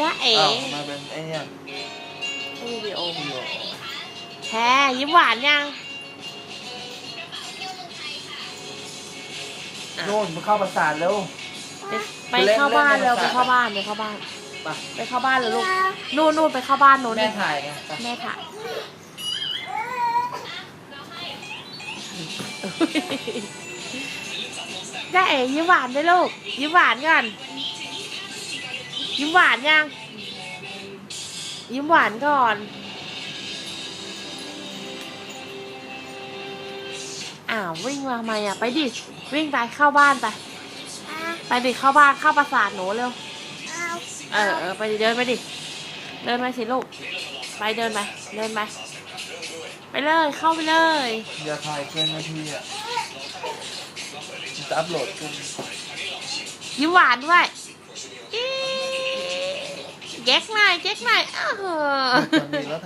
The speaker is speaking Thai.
จ้าเอ๋อ้าวมาเป็นไอ้เนี่ยวิดีโอวิดีโอแพ้ยิ้มหวานยังอะนู่นมาเข้าประสาทเร็วไปไปเข้าบ้านเล่นเร็วเล่ไปนเข้าบ้านไปเข้าบ้าน ไป ไปเข้าบ้านเลยลูกนู่นนู่นไปเข้าบ้านโน้นแม่ดิถ่ายไงไปแม่ถ่ายจ้าเอ๋ยิ้มหวานด้วยลูกยิ้มหวานก่อน ยิ้มหวานยัง ยิ้มหวานก่อน อ้าววิ่งมาทำไมอะ ไปดิ วิ่งไปเข้าบ้านไป ไปดิเข้าบ้านเข้าปราสาทหนูเร็ว เออเออไปดิเดินไปดิ เดินไปสิลูก ไปเดินไป เดินไป ไปเลยเข้าไปเลย อย่าถ่ายเกินนาทีอะจะอัพโหลดขึ้นยิ้มหวานด้วยอี๊ แยกหน่อยแยกหน่อยอ้าวตอนนี้แล้ว